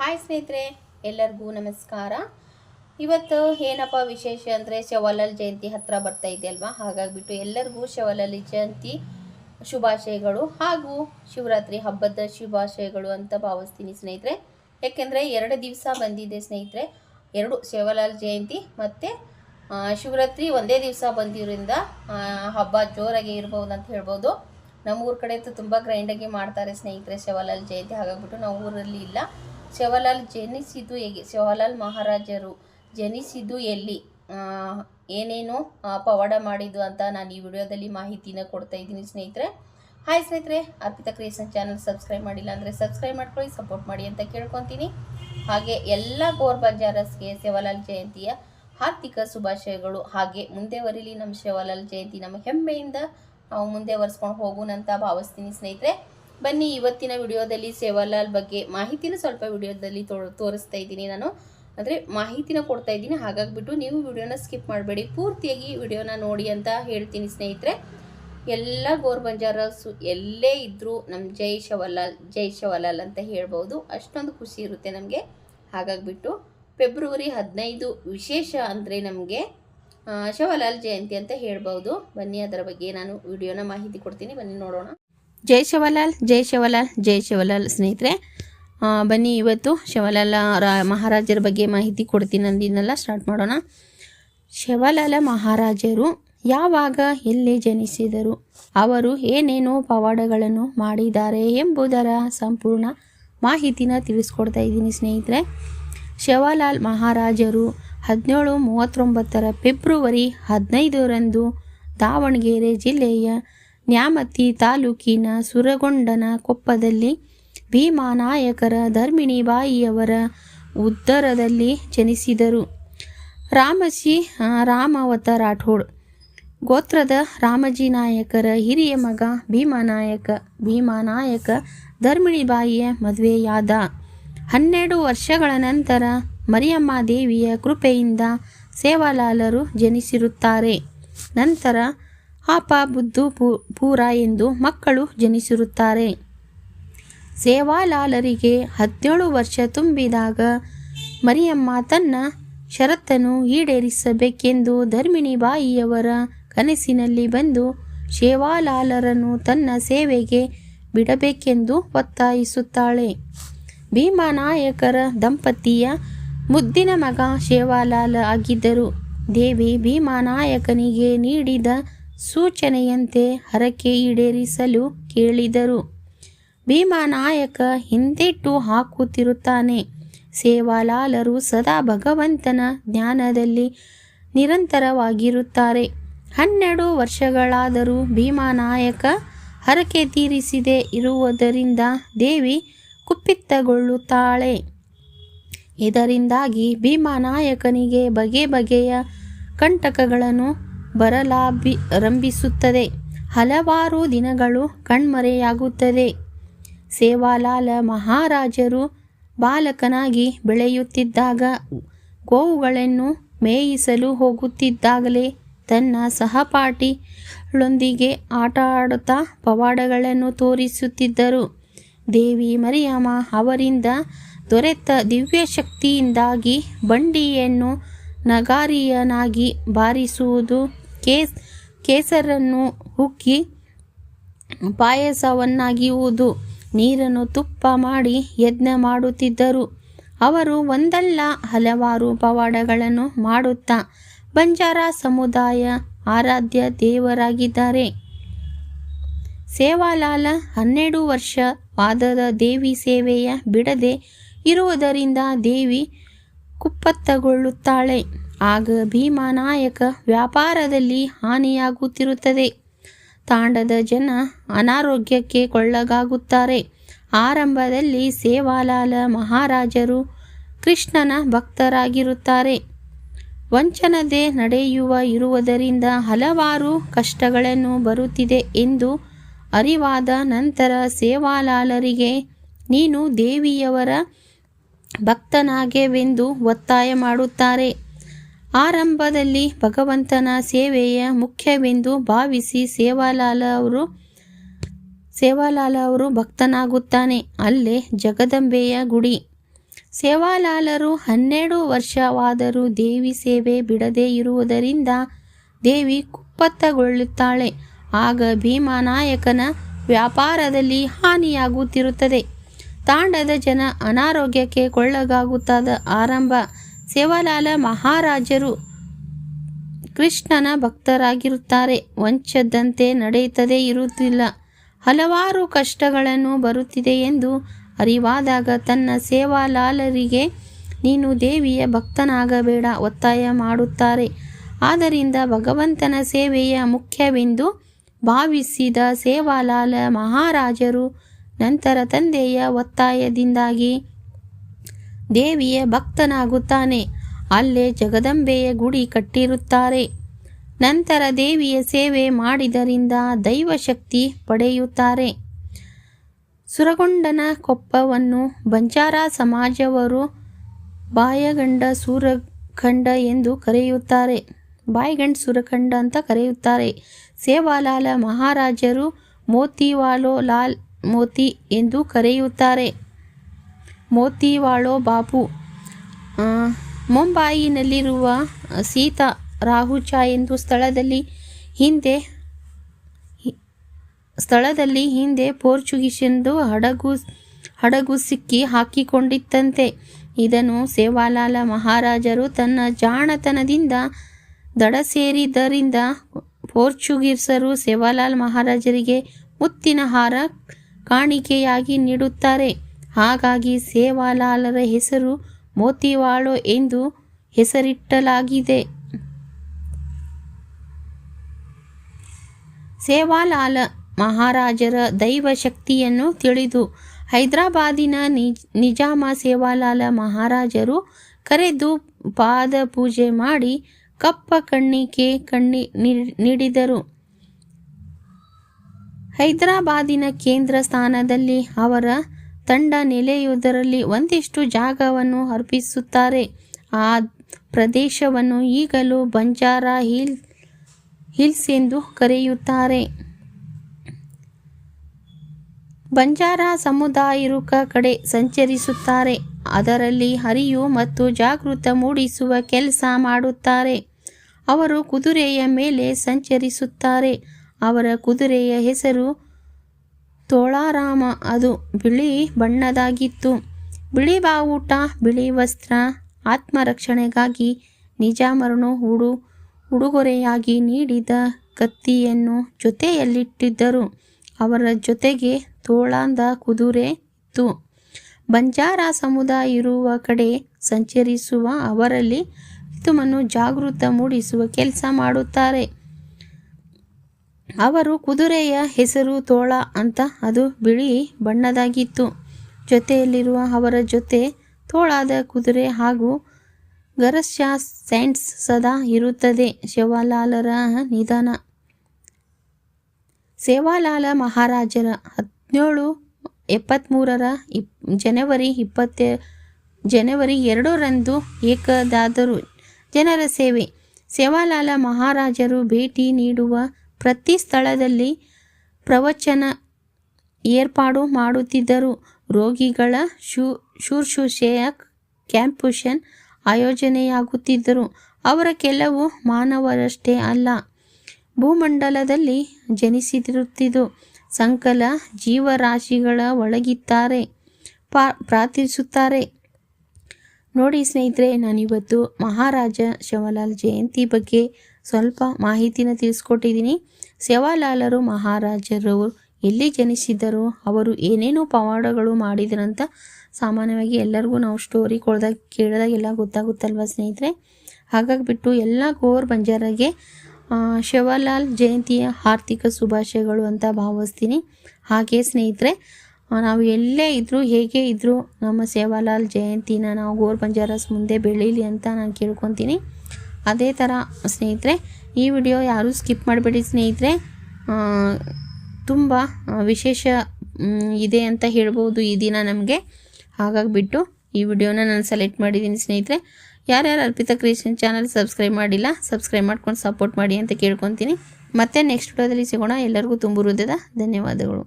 Hi ಸ್ನೇಹಿತರೆ, ಎಲ್ಲರಿಗೂ ನಮಸ್ಕಾರ. ಇವತ್ತು ಏನಪ್ಪ ವಿಶೇಷ ಅಂದರೆ ಶವಲಾಲ್ ಜಯಂತಿ ಹತ್ರ ಬರ್ತಾ ಇದೆ ಅಲ್ವಾ ಹಾಗಾಗಿಬಿಟ್ಟು ಎಲ್ಲರಿಗೂ ಶವಲಾಲ್ ಜಯಂತಿ ಶುಭಾಶಯಗಳು ಹಾಗೂ ಶಿವರಾತ್ರಿ ಹಬ್ಬದ ಶುಭಾಶಯಗಳು ಅಂತ ಭಾವಿಸ್ತೀನಿ ಸ್ನೇಹಿತರೆ. ಯಾಕೆಂದರೆ ಎರಡು ದಿವಸ ಬಂದಿದೆ ಸ್ನೇಹಿತರೆ. ಎರಡು ಶಿವಲಾಲ್ ಜಯಂತಿ ಮತ್ತು ಶಿವರಾತ್ರಿ ಒಂದೇ ದಿವಸ ಬಂದಿರೋದ್ರಿಂದ ಹಬ್ಬ ಜೋರಾಗಿ ಇರ್ಬೋದು ಅಂತ ಹೇಳ್ಬೋದು. ನಮ್ಮ ಊರ ಕಡೆ ಅಂತೂ ತುಂಬ ಗ್ರೈಂಡಾಗಿ ಮಾಡ್ತಾರೆ ಸ್ನೇಹಿತರೆ ಶಿವಲಾಲ್ ಜಯಂತಿ. ಹಾಗಾಗ್ಬಿಟ್ಟು ನಾವು ಊರಲ್ಲಿ ಇಲ್ಲ. ಶಿವಲಾಲ್ ಜನಿಸಿದ್ದು ಹೇಗೆ? ಶಿವಲಾಲ್ ಮಹಾರಾಜರು ಜನಿಸಿದ್ದು ಎಲ್ಲಿ? ಏನೇನು ಪವಾಡ ಮಾಡಿದ್ದು ಅಂತ ನಾನು ಈ ವಿಡಿಯೋದಲ್ಲಿ ಮಾಹಿತಿನ ಕೊಡ್ತಾ ಇದ್ದೀನಿ ಸ್ನೇಹಿತರೆ. ಹಾಯ್ ಸ್ನೇಹಿತರೆ, ಅರ್ಪಿತ ಕ್ರಿಯೇಷನ್ ಚಾನಲ್ ಸಬ್ಸ್ಕ್ರೈಬ್ ಮಾಡಿಲ್ಲ ಅಂದರೆ ಸಬ್ಸ್ಕ್ರೈಬ್ ಮಾಡ್ಕೊಳ್ಳಿ, ಸಪೋರ್ಟ್ ಮಾಡಿ ಅಂತ ಕೇಳ್ಕೊತೀನಿ. ಹಾಗೆ ಎಲ್ಲ ಗೋರ್ ಬಂಜಾರಸ್ಗೆ ಶಿವಲಾಲ್ ಜಯಂತಿಯ ಹಾರ್ದಿಕ ಶುಭಾಶಯಗಳು. ಹಾಗೆ ಮುಂದೆ ಬರೀಲಿ ನಮ್ಮ ಶಿವಲಾಲ್ ಜಯಂತಿ ನಮ್ಮ ಹೆಮ್ಮೆಯಿಂದ ನಾವು ಮುಂದೆ ಒರೆಸ್ಕೊಂಡು ಹೋಗೋಣ ಅಂತ ಭಾವಿಸ್ತೀನಿ ಸ್ನೇಹಿತರೆ. ಬನ್ನಿ ಇವತ್ತಿನ ವಿಡಿಯೋದಲ್ಲಿ ಸೇವಾಲಾಲ್ ಬಗ್ಗೆ ಮಾಹಿತಿನ ಸ್ವಲ್ಪ ವಿಡಿಯೋದಲ್ಲಿ ತೋ ತೋರಿಸ್ತಾ ಇದ್ದೀನಿ ನಾನು. ಅಂದರೆ ಮಾಹಿತಿನ ಕೊಡ್ತಾ ಇದ್ದೀನಿ. ಹಾಗಾಗಿಬಿಟ್ಟು ನೀವು ವಿಡಿಯೋನ ಸ್ಕಿಪ್ ಮಾಡಬೇಡಿ. ಪೂರ್ತಿಯಾಗಿ ವಿಡಿಯೋನ ನೋಡಿ ಅಂತ ಹೇಳ್ತೀನಿ ಸ್ನೇಹಿತರೆ. ಎಲ್ಲ ಗೋರ್ ಬಂಜಾರಸು ಎಲ್ಲೇ ಇದ್ದರೂ ನಮ್ಮ ಜೈ ಶವಲಾಲ್ ಜೈ ಶವಲಾಲ್ ಅಂತ ಹೇಳ್ಬೋದು. ಅಷ್ಟೊಂದು ಖುಷಿ ಇರುತ್ತೆ ನಮಗೆ. ಹಾಗಾಗಿಬಿಟ್ಟು ಫೆಬ್ರವರಿ ಹದಿನೈದು ವಿಶೇಷ ಅಂದರೆ ನಮಗೆ ಶವಲಾಲ್ ಜಯಂತಿ ಅಂತ ಹೇಳ್ಬೋದು. ಬನ್ನಿ ಅದರ ಬಗ್ಗೆ ನಾನು ವಿಡಿಯೋನ ಮಾಹಿತಿ ಕೊಡ್ತೀನಿ. ಬನ್ನಿ ನೋಡೋಣ. ಜೈ ಶಿವಲಾಲ್ ಜೈ ಶಿವಲಾಲ್ ಜೈ ಶಿವಲಾಲ್ ಸ್ನೇಹಿತರೆ. ಬನ್ನಿ ಇವತ್ತು ಶಿವಲಾಲ ರಾ, ಮಹಾರಾಜರ ಬಗ್ಗೆ ಮಾಹಿತಿ ಕೊಡ್ತೀನಿ ಅಂದಿದ್ದನ್ನೆಲ್ಲ ಸ್ಟಾರ್ಟ್ ಮಾಡೋಣ. ಶಿವಲಾಲ ಮಹಾರಾಜರು ಯಾವಾಗ ಎಲ್ಲಿ ಜನಿಸಿದರು? ಅವರು ಏನೇನು ಪವಾಡಗಳನ್ನು ಮಾಡಿದ್ದಾರೆ ಎಂಬುದರ ಸಂಪೂರ್ಣ ಮಾಹಿತಿನ ತಿಳಿಸ್ಕೊಡ್ತಾ ಇದ್ದೀನಿ ಸ್ನೇಹಿತರೆ. ಶಿವಲಾಲ್ ಮಹಾರಾಜರು ಹದಿನೇಳು ಮೂವತ್ತೊಂಬತ್ತರ ಫೆಬ್ರವರಿ ಹದಿನೈದರಂದು ದಾವಣಗೆರೆ ಜಿಲ್ಲೆಯ ನ್ಯಾಮತಿ ತಾಲೂಕಿನ ಸುರಗೊಂಡನ ಕೊಪ್ಪದಲ್ಲಿ ಭೀಮಾನಾಯಕರ ಧರ್ಮಿಣಿಬಾಯಿಯವರ ಉದ್ದರದಲ್ಲಿ ಜನಿಸಿದರು. ರಾಮಜಿ ರಾಮವತ ರಾಮಾವತ ರಾಠೋಡ್. ಗೋತ್ರದ ರಾಮಜಿ ನಾಯಕರ ಹಿರಿಯ ಮಗ ಭೀಮಾನಾಯಕ ಭೀಮಾನಾಯಕ ಧರ್ಮಿಣಿಬಾಯಿಯ ಮದುವೆಯಾದ. ಹನ್ನೆರಡು ವರ್ಷಗಳ ನಂತರ ಮರಿಯಮ್ಮ ದೇವಿಯ ಕೃಪೆಯಿಂದ ಸೇವಾಲಾಲರು ಜನಿಸಿರುತ್ತಾರೆ. ನಂತರ ಆಪ ಬುದ್ಧು ಪೂರ ಎಂದು ಮಕ್ಕಳು ಜನಿಸಿರುತ್ತಾರೆ. ಸೇವಾಲಾಲರಿಗೆ ಹದಿನೇಳು ವರ್ಷ ತುಂಬಿದಾಗ ಮರಿಯಮ್ಮ ತನ್ನ ಷರತ್ತನ್ನು ಈಡೇರಿಸಬೇಕೆಂದು ಧರ್ಮಿಣಿ ಬಾಯಿಯವರ ಕನಸಿನಲ್ಲಿ ಬಂದು ಸೇವಾಲಾಲರನ್ನು ತನ್ನ ಸೇವೆಗೆ ಬಿಡಬೇಕೆಂದು ಒತ್ತಾಯಿಸುತ್ತಾಳೆ. ಭೀಮಾನಾಯಕರ ದಂಪತಿಯ ಮುದ್ದಿನ ಮಗ ಶೇವಾಲಾಲ ಆಗಿದ್ದರು. ದೇವಿ ಭೀಮಾನಾಯಕನಿಗೆ ನೀಡಿದ ಸೂಚನೆಯಂತೆ ಹರಕೆ ಈಡೇರಿಸಲು ಕೇಳಿದರು. ಭೀಮಾನಾಯಕ ಹಿಂದೆಟ್ಟು ಹಾಕುತ್ತಿರುತ್ತಾನೆ. ಸೇವಾಲಾಲರು ಸದಾ ಭಗವಂತನ ಜ್ಞಾನದಲ್ಲಿ ನಿರಂತರವಾಗಿರುತ್ತಾರೆ. ಹನ್ನೆರಡು ವರ್ಷಗಳಾದರೂ ಭೀಮಾನಾಯಕ ಹರಕೆ ತೀರಿಸಿದೆ ಇರುವುದರಿಂದ ದೇವಿ ಕುಪ್ಪಿತ್ತಗೊಳ್ಳುತ್ತಾಳೆ ಇದರಿಂದಾಗಿ ಭೀಮಾನಾಯಕನಿಗೆ ಬಗೆ ಬಗೆಯ ಕಂಟಕಗಳನ್ನು ಬರಲಾಬಿ ಆರಂಭಿಸುತ್ತದೆ ಹಲವಾರು ದಿನಗಳು ಕಣ್ಮರೆಯಾಗುತ್ತದೆ. ಸೇವಾಲಾಲ ಮಹಾರಾಜರು ಬಾಲಕನಾಗಿ ಬೆಳೆಯುತ್ತಿದ್ದಾಗ, ಗೋವುಗಳನ್ನು ಮೇಯಿಸಲು ಹೋಗುತ್ತಿದ್ದಾಗಲೇ ತನ್ನ ಸಹಪಾಠಿಗಳೊಂದಿಗೆ ಆಟ ಆಡುತ್ತಾ ಪವಾಡಗಳನ್ನು ತೋರಿಸುತ್ತಿದ್ದರು. ದೇವಿ ಮರಿಯಮ್ಮ ಅವರಿಂದ ದೊರೆತ ದಿವ್ಯ ಶಕ್ತಿಯಿಂದಾಗಿ ಬಂಡಿಯನ್ನು ನಗಾರಿಯನಾಗಿ ಬಾರಿಸುವುದು ಕೇಸ್ ಕೇಸರನ್ನು ಹುಕ್ಕಿ ಪಾಯಸವನ್ನಾಗಿಯುವುದು. ನೀರನ್ನು ತುಪ್ಪ ಮಾಡಿ ಯಜ್ಞ ಮಾಡುತ್ತಿದ್ದರು. ಅವರು ಒಂದಲ್ಲ, ಹಲವಾರು ಪವಾಡಗಳನ್ನು ಮಾಡುತ್ತಾ ಬಂಜಾರ ಸಮುದಾಯ ಆರಾಧ್ಯ ದೇವರಾಗಿದ್ದಾರೆ. ಸೇವಾಲಾಲ ಹನ್ನೆರಡು ವರ್ಷ ವಾದದ ದೇವಿ ಸೇವೆಯ ಬಿಡದೆ ಇರುವುದರಿಂದ ದೇವಿ ಕುಪ್ಪತ್ತಗೊಳ್ಳುತ್ತಾಳೆ. ಆಗ ಭೀಮಾನಾಯಕ ವ್ಯಾಪಾರದಲ್ಲಿ ಹಾನಿಯಾಗುತ್ತಿರುತ್ತದೆ. ತಾಂಡದ ಜನ ಅನಾರೋಗ್ಯಕ್ಕೆ ಕೊಳ್ಳಗಾಗುತ್ತಾರೆ. ಆರಂಭದಲ್ಲಿ ಸೇವಾಲಾಲ ಮಹಾರಾಜರು ಕೃಷ್ಣನ ಭಕ್ತರಾಗಿರುತ್ತಾರೆ. ವಂಚನದೆ ನಡೆಯುವ ಇರುವುದರಿಂದ ಹಲವಾರು ಕಷ್ಟಗಳನ್ನು ಬರುತ್ತಿದೆ ಎಂದು ಅರಿವಾದ ನಂತರ ಸೇವಾಲಾಲರಿಗೆ, ನೀನು ದೇವಿಯವರ ಭಕ್ತನಾಗೆವೆಂದು ಒತ್ತಾಯ ಮಾಡುತ್ತಾರೆ. ಆರಂಭದಲ್ಲಿ ಭಗವಂತನ ಸೇವೆಯ ಮುಖ್ಯವೆಂದು ಭಾವಿಸಿ ಸೇವಾಲಾಲ ಅವರು ಸೇವಾಲಾಲ ಅವರು ಭಕ್ತನಾಗುತ್ತಾನೆ. ಅಲ್ಲೇ ಜಗದಂಬೆಯ ಗುಡಿ. ಸೇವಾಲಾಲರು ಹನ್ನೆರಡು ವರ್ಷವಾದರೂ ದೇವಿ ಸೇವೆ ಬಿಡದೇ ಇರುವುದರಿಂದ ದೇವಿ ಕುಪ್ಪತ್ತಗೊಳ್ಳುತ್ತಾಳೆ. ಆಗ ಭೀಮಾನಾಯಕನ ವ್ಯಾಪಾರದಲ್ಲಿ ಹಾನಿಯಾಗುತ್ತಿರುತ್ತದೆ. ತಾಂಡದ ಜನ ಅನಾರೋಗ್ಯಕ್ಕೆ ಕೊಳ್ಳಗಾಗುತ್ತಾದ ಆರಂಭ. ಸೇವಾಲಾಲ ಮಹಾರಾಜರು ಕೃಷ್ಣನ ಭಕ್ತರಾಗಿರುತ್ತಾರೆ. ವಂಚದಂತೆ ನಡೆಯುತ್ತದೆ ಇರುವುದಿಲ್ಲ. ಹಲವಾರು ಕಷ್ಟಗಳನ್ನು ಬರುತ್ತಿದೆ ಎಂದು ಅರಿವಾದಾಗ ತನ್ನ ಸೇವಾಲಾಲರಿಗೆ, ನೀನು ದೇವಿಯ ಭಕ್ತನಾಗಬೇಡ, ಒತ್ತಾಯ ಮಾಡುತ್ತಾರೆ. ಆದ್ದರಿಂದ ಭಗವಂತನ ಸೇವೆಯ ಮುಖ್ಯವೆಂದು ಭಾವಿಸಿದ ಸೇವಾಲಾಲ ಮಹಾರಾಜರು ನಂತರ ತಂದೆಯ ಒತ್ತಾಯದಿಂದಾಗಿ ದೇವಿಯ ಭಕ್ತನಾಗುತ್ತಾನೆ. ಅಲ್ಲೇ ಜಗದಂಬೆಯ ಗುಡಿ ಕಟ್ಟಿರುತ್ತಾರೆ. ನಂತರ ದೇವಿಯ ಸೇವೆ ಮಾಡಿದರಿಂದ ದೈವಶಕ್ತಿ ಪಡೆಯುತ್ತಾರೆ. ಸುರಗೊಂಡನ ಕೊಪ್ಪವನ್ನು ಬಂಜಾರ ಸಮಾಜವರು ಬಾಯಗಂಡ ಸೂರಖಂಡ ಎಂದು ಕರೆಯುತ್ತಾರೆ. ಬಾಯ್ಗಂಡ್ ಸುರಖಂಡ ಅಂತ ಕರೆಯುತ್ತಾರೆ. ಸೇವಾಲಾಲ ಮಹಾರಾಜರು ಮೋತಿವಾಲೋ ಲಾಲ್ ಮೋತಿ ಎಂದು ಕರೆಯುತ್ತಾರೆ. ಮೋತಿವಾಳೋ ಬಾಪು. ಮುಂಬಾಯಿನಲ್ಲಿರುವ ಸೀತಾ ರಾಹುಚ ಎಂದು ಸ್ಥಳದಲ್ಲಿ ಹಿಂದೆ ಸ್ಥಳದಲ್ಲಿ ಹಿಂದೆ ಪೋರ್ಚುಗೀಸೆಂದು ಹಡಗು ಹಡಗು ಸಿಕ್ಕಿ ಹಾಕಿಕೊಂಡಿತ್ತಂತೆ. ಇದನ್ನು ಸೇವಾಲಾಲ ಮಹಾರಾಜರು ತನ್ನ ಜಾಣತನದಿಂದ ದಡ ಸೇರಿದ್ದರಿಂದ ಪೋರ್ಚುಗೀಸರು ಸೇವಾಲಾಲ್ ಮಹಾರಾಜರಿಗೆ ಮುತ್ತಿನ ಹಾರ ಕಾಣಿಕೆಯಾಗಿ ನೀಡುತ್ತಾರೆ. ಹಾಗಾಗಿ ಸೇವಾಲಾಲರ ಹೆಸರು ಮೋತಿವಾಳು ಎಂದು ಹೆಸರಿಟ್ಟಲಾಗಿದೆ. ಸೇವಾಲಾಲ ಮಹಾರಾಜರ ದೈವ ಶಕ್ತಿಯನ್ನು ತಿಳಿದು ಹೈದರಾಬಾದಿನ ನಿಜ್ ನಿಜಾಮ ಸೇವಾಲಾಲ ಮಹಾರಾಜರು ಕರೆದು ಪಾದ ಪೂಜೆ ಮಾಡಿ ಕಪ್ಪ ಕಣ್ಣಿಕೆ ಕಣ್ಣಿ ನೀಡ್- ನೀಡಿದರು. ಹೈದರಾಬಾದಿನ ಕೇಂದ್ರ ಸ್ಥಾನದಲ್ಲಿ ಅವರ ತಂಡ ನೆಲೆಯುವುದರಲ್ಲಿ ಒಂದಿಷ್ಟು ಜಾಗವನ್ನು ಅರ್ಪಿಸುತ್ತಾರೆ. ಆ ಪ್ರದೇಶವನ್ನು ಈಗಲೂ ಬಂಜಾರ ಹಿಲ್, ಹಿಲ್ಸ್ ಎಂದು ಕರೆಯುತ್ತಾರೆ. ಬಂಜಾರ ಸಮುದಾಯರುಕ ಕಡೆ ಸಂಚರಿಸುತ್ತಾರೆ. ಅದರಲ್ಲಿ ಹರಿಯು ಮತ್ತು ಜಾಗೃತ ಮೂಡಿಸುವ ಕೆಲಸ ಮಾಡುತ್ತಾರೆ. ಅವರು ಕುದುರೆಯ ಮೇಲೆ ಸಂಚರಿಸುತ್ತಾರೆ. ಅವರ ಕುದುರೆಯ ಹೆಸರು ತೋಳಾರಾಮ ಅದು ಬಿಳಿ ಬಣ್ಣದಾಗಿತ್ತು. ಬಿಳಿ ಬಾವುಟ, ಬಿಳಿ ವಸ್ತ್ರ, ಆತ್ಮರಕ್ಷಣೆಗಾಗಿ ನಿಜಾಮರನು ಉಡು ಉಡುಗೊರೆಯಾಗಿ ನೀಡಿದ ಕತ್ತಿಯನ್ನು ಜೊತೆಯಲ್ಲಿಟ್ಟಿದ್ದರು. ಅವರ ಜೊತೆಗೆ ತೋಳಾಂದ ಕುದುರೆ ಇತ್ತು. ಬಂಜಾರ ಸಮುದಾಯ ಇರುವ ಕಡೆ ಸಂಚರಿಸುವ ಅವರಲ್ಲಿ ರಿತುಮನ್ನು ಜಾಗೃತ ಮೂಡಿಸುವ ಕೆಲಸ ಮಾಡುತ್ತಾರೆ. ಅವರು ಕುದುರೆಯ ಹೆಸರು ತೋಳ ಅಂತ ಅದು ಬಿಳಿ ಬಣ್ಣದಾಗಿತ್ತು. ಜೊತೆಯಲ್ಲಿರುವ ಅವರ ಜೊತೆ ತೋಳಾದ ಕುದುರೆ ಹಾಗೂ ಗರಸ್ಯ ಸೈನ್ಸ್ ಸದಾ ಇರುತ್ತದೆ. ಶಿವಲಾಲರ ನಿಧನ. ಸೇವಾಲಾಲ ಮಹಾರಾಜರ ಹದಿನೇಳು ಎಪ್ಪತ್ತ್ಮೂರರ ಇಪ್, ಜನವರಿ ಇಪ್ಪತ್ತೆ, ಜನವರಿ ಎರಡರಂದು ಏಕದಾದರು ಜನರ ಸೇವೆ. ಸೇವಾಲಾಲ ಮಹಾರಾಜರು ಭೇಟಿ ನೀಡುವ ಪ್ರತಿ ಸ್ಥಳದಲ್ಲಿ ಪ್ರವಚನ ಏರ್ಪಾಡು ಮಾಡುತ್ತಿದ್ದರು. ರೋಗಿಗಳ ಶೂ, ಶುಶ್ರೂಷೆಯ ಕ್ಯಾಂಪುಷನ್ ಆಯೋಜನೆಯಾಗುತ್ತಿದ್ದರು. ಅವರ ಕೆಲವು ಮಾನವರಷ್ಟೇ ಅಲ್ಲ, ಭೂಮಂಡಲದಲ್ಲಿ ಜನಿಸಿರುತ್ತಿದ್ದು, ಸಂಕಲ ಜೀವರಾಶಿಗಳ ಒಳಗಿದ್ದಾರೆ, ಪಾ, ಪ್ರಾರ್ಥಿಸುತ್ತಾರೆ. ನೋಡಿ ಸ್ನೇಹಿತರೆ, ನಾನಿವತ್ತು ಮಹಾರಾಜ ಶಿವಲಾಲ್ ಜಯಂತಿ ಬಗ್ಗೆ ಸ್ವಲ್ಪ ಮಾಹಿತಿನ ತಿಳಿಸ್ಕೊಟ್ಟಿದ್ದೀನಿ. ಸೇವಾಲಾಲರು ಮಹಾರಾಜರು ಎಲ್ಲಿ ಜನಿಸಿದರು ಅವರು ಏನೇನು ಪವಾಡಗಳು ಮಾಡಿದ್ರಂತ ಸಾಮಾನ್ಯವಾಗಿ ಎಲ್ಲರಿಗೂ ನಾವು ಸ್ಟೋರಿ ಕೊಡ್ದಾಗ ಕೇಳಿದಾಗ ಎಲ್ಲ ಗೊತ್ತಾಗುತ್ತಲ್ವ ಸ್ನೇಹಿತರೆ? ಹಾಗಾಗಿ ಬಿಟ್ಟು ಎಲ್ಲ ಗೋರ್ ಬಂಜಾರಗೆ ಶಿವಲಾಲ್ ಜಯಂತಿಯ ಆರ್ಥಿಕ ಶುಭಾಶಯಗಳು ಅಂತ ಭಾವಿಸ್ತೀನಿ. ಹಾಗೆ ಸ್ನೇಹಿತರೆ ನಾವು ಎಲ್ಲೇ ಇದ್ದರೂ ಹೇಗೆ ಇದ್ದರೂ ನಮ್ಮ ಸೇವಾಲಾಲ್ ಜಯಂತಿನ ನಾವು ಗೋರ್ ಬಂಜಾರಸ್ ಮುಂದೆ ಬೆಳೀಲಿ ಅಂತ ನಾನು ಕೇಳ್ಕೊತೀನಿ. ಅದೇ ಥರ ಸ್ನೇಹಿತರೆ, ಈ ವಿಡಿಯೋ ಯಾರೂ ಸ್ಕಿಪ್ ಮಾಡಬೇಡಿ ಸ್ನೇಹಿತರೆ. ತುಂಬ ವಿಶೇಷ ಇದೆ ಅಂತ ಹೇಳ್ಬೋದು ಈ ದಿನ ನಮಗೆ. ಹಾಗಾಗಿ ಬಿಟ್ಟು ಈ ವಿಡಿಯೋನ ನಾನು ಸೆಲೆಕ್ಟ್ ಮಾಡಿದ್ದೀನಿ ಸ್ನೇಹಿತರೆ. ಯಾರ್ಯಾರು ಅರ್ಪಿತಾ ಕ್ರಿಯೇಷನ್ ಚಾನಲ್ ಸಬ್ಸ್ಕ್ರೈಬ್ ಮಾಡಿಲ್ಲ, ಸಬ್ಸ್ಕ್ರೈಬ್ ಮಾಡ್ಕೊಂಡು ಸಪೋರ್ಟ್ ಮಾಡಿ ಅಂತ ಕೇಳ್ಕೊತೀನಿ. ಮತ್ತೆ ನೆಕ್ಸ್ಟ್ ವಿಡಿಯೋದಲ್ಲಿ ಸಿಗೋಣ. ಎಲ್ಲರಿಗೂ ತುಂಬ ಹೃದಯದ ಧನ್ಯವಾದಗಳು.